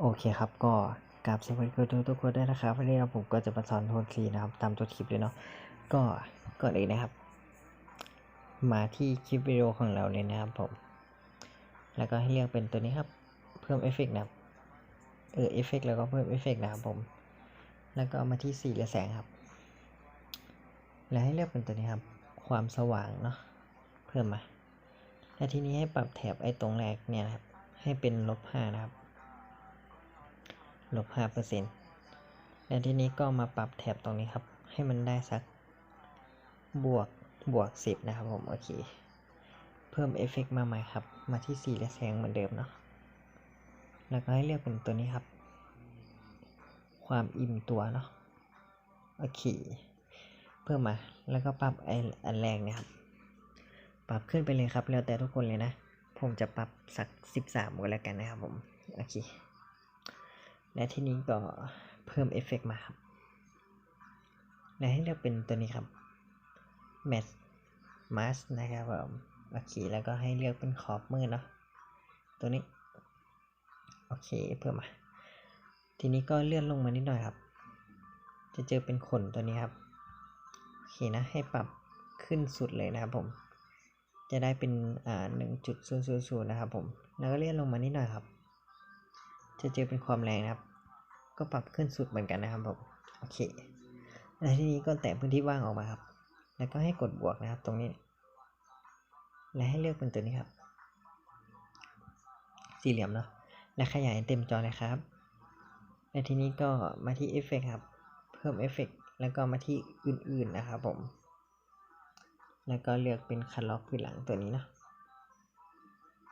โอเคครับก็กราบสวัสดีคุณทุกคนด้วยนะครับวันนี้เราผมก็จะมาสอนโทนสีนะครับตามตัวคลิปเลยเนาะก็ก่อนอื่นนะครับ มาที่คลิปวิดีโอของเราเลยนะครับผม แล้วก็ให้เลือกเป็นตัวนี้ครับ เพิ่มเอฟเฟกต์นะครับเออเอฟเฟกต์แล้วก็เพิ่มเอฟเฟกต์นะครับผม แล้วก็มาที่สีและแสงครับ แล้วให้เลือกเป็นตัวนี้ครับ ความสว่างเนาะเพิ่มมา และทีนี้ให้ปรับแถบไอ้ตรงแรกเนี่ยนะครับ ให้เป็นลบห้านะครับ ลบห้าเปอร์เซ็นต์และทีนี้ก็มาปรับแถบตรงนี้ครับ ให้มันได้สักบวกบวกสิบนะครับผมโอเค เพิ่มเอฟเฟกต์มาใหม่ครับ มาที่สีและแสงเหมือนเดิมเนาะแล้วก็ให้เลือกเป็นตัวนี้ครับ ความอิ่มตัวเนาะโอเค เพิ่มมาแล้วก็ปรับไออันแรกเนี่ยครับ ปรับขึ้นไปเลยครับ แล้วแต่ทุกคนเลยนะ ผมจะปรับสักสิบสามก็แล้วกันนะครับผม โอเค และที่นี้ก็เพิ่มเอฟเฟกต์มาครับและให้เลือกเป็นตัวนี้ครับ Match Mask นะครับผมโอเคแล้วก็ให้เลือกเป็นขอบมืดเนาะตัวนี้ โอเคเพิ่มมา ทีนี้ก็เลื่อนลงมานิดหน่อยครับ จะเจอเป็นขนตัวนี้ครับ โอเคนะ ให้ปรับขึ้นสุดเลยนะครับผม จะได้เป็นอ่าหนึ่งจุดศูนย์ศูนย์ศูนย์นะครับผม แล้วก็เลื่อนลงมานิดหน่อยครับ จะเจอเป็นความแรงนะครับ ก็ปรับขึ้นสุดเหมือนกันนะครับผมโอเคแล้วทีนี้ก็แตะพื้นที่ว่างออกมาครับ แล้วก็ให้กดบวกนะครับตรงนี้ และให้เลือกเป็นตัวนี้ครับ สี่เหลี่ยมเนาะและขยายเต็มจอเลยครับ และทีนี้ก็มาที่เอฟเฟกครับ เพิ่มเอฟเฟกแล้วก็มาที่อื่นๆนะครับผม แล้วก็เลือกเป็นคันล็อกพื้นหลังตัวนี้เนาะ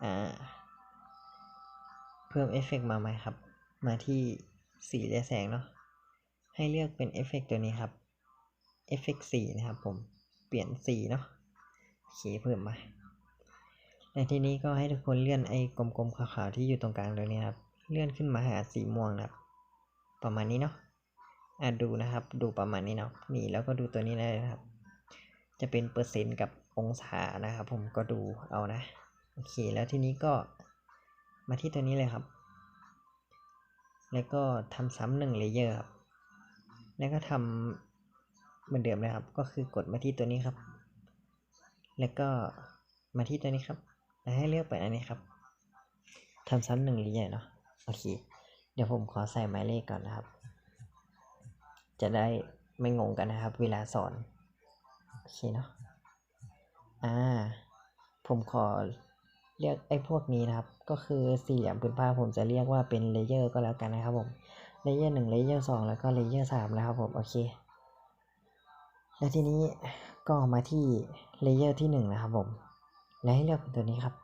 อ่า พิ่มเอฟเฟกมาใหม่ครับ มาที่สีและแสงเนาะ ให้เลือกเป็นเอฟเฟกตัวนี้ครับ เอฟเฟกสีนะครับผม เปลี่ยนสีเนาะโอเคเพิ่มมาในที่นี้ก็ให้ทุกคนเลื่อนไอ้กลมๆขาวๆที่อยู่ตรงกลางเลยนี่ครับ เลื่อนขึ้นมาหาสีม่วงนะครับ ประมาณนี้เนาะอะดูนะครับ ดูประมาณนี้เนาะ นี่แล้วก็ดูตัวนี้ได้นะครับ จะเป็นเปอร์เซ็นต์กับองศานะครับ ผมก็ดูเอานะ โอเค แล้วทีนี้ก็ มาที่ตัวนี้เลยครับ แล้วก็ทำซ้ำหนึ่งเลเยอร์ครับ แล้วก็ทำเหมือนเดิมเลยครับ ก็คือกดมาที่ตัวนี้ครับ แล้วก็มาที่ตัวนี้ครับ แล้วให้เลือกไปอันนี้ครับทำซ้ำหนึ่งเลเยอร์เนาะ โอเค เดี๋ยวผมขอใส่หมายเลขก่อนนะครับ จะได้ไม่งงกันนะครับ เวลาสอน โอเคเนาะ อ่า ผมขอ เรียกไอ้พวกนี้นะครับ ก็คือสี่เหลี่ยมพื้นผ้าผมจะเรียกว่าเป็นเลเยอร์ก็แล้วกันนะครับผมเลเยอร์หนึ่งเลเยอร์สองแล้วก็เลเยอร์สามนะครับผมโอเค แล้วทีนี้ก็มาที่เลเยอร์ที่หนึ่งนะครับผม แล้วให้เลือกเป็นตัวนี้ครับ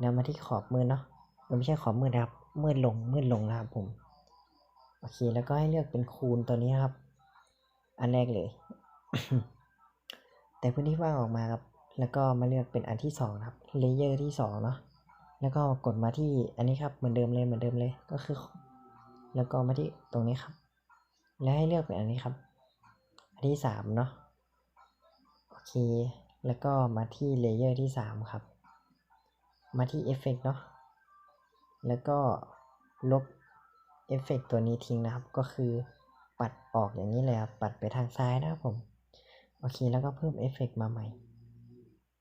แล้วมาที่ขอบมืดเนาะไม่ใช่ขอบมืดนะครับมืดลงมืดลงนะครับผมโอเคแล้วก็ให้เลือกเป็นคูณตัวนี้ครับ อันแรกเลย แต่พื้นที่ว่างออกมาครับ แล้วก็มาเลือกเป็นอันที่สองครับเลเยอร์ที่สองเนาะแล้วก็กดมาที่อันนี้ครับเหมือนเดิมเลยเหมือนเดิมเลยก็คือ แล้วก็มาที่ตรงนี้ครับ แล้วให้เลือกเป็นอันนี้ครับ อันที่สามเนาะโอเค แล้วก็มาที่เลเยอร์ที่สามครับ มาที่เอฟเฟกเนาะแล้วก็ลบเอฟเฟกตัวนี้ทิ้งนะครับ ก็คือปัดออกอย่างนี้เลยครับ ปัดไปทางซ้ายนะครับผม โอเค แล้วก็เพิ่มเอฟเฟกมาใหม่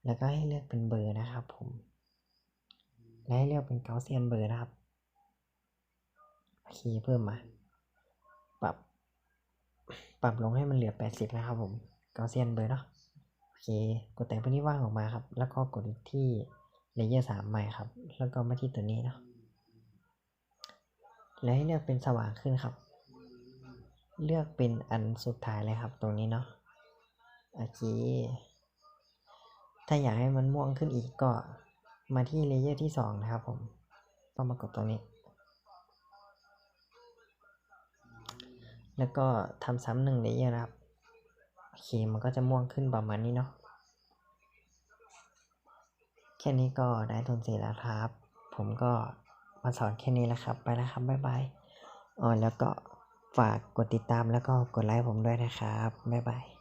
แล้วก็ให้เลือกเป็นเบอร์นะครับผม และให้เลือกเป็นเกาเซียนเบอร์นะครับ โอเคเพิ่มมา ปรับ ปรับลงให้มันเหลือ 80 นะครับผม เกาเซียนเบอร์เนาะ โอเค กดแต่งพื้นที่ว่างออกมาครับ แล้วก็กดที่เลเยอร์สามใหม่ครับ แล้วก็มาที่ตัวนี้เนาะ และให้เลือกเป็นสว่างขึ้นครับ เลือกเป็นอันสุดท้ายเลยครับ ตรงนี้เนาะ โอเค ถ้าอยากให้มันม่วงขึ้นอีกก็มาที่เลเยอร์ที่สองนะครับผมต้องมากดตรงนี้ แล้วก็ทำซ้ำหนึ่งเลเยอร์นะครับโอเคมันก็จะม่วงขึ้นประมาณนี้เนาะแค่นี้ก็ได้ทุนสีแล้วครับ ผมก็มาสอนแค่นี้แล้วครับ ไปแล้วครับ บ๊ายบายอ๋อแล้วก็ฝากกดติดตามแล้วก็กดไลค์ผมด้วยนะครับ บ๊ายบาย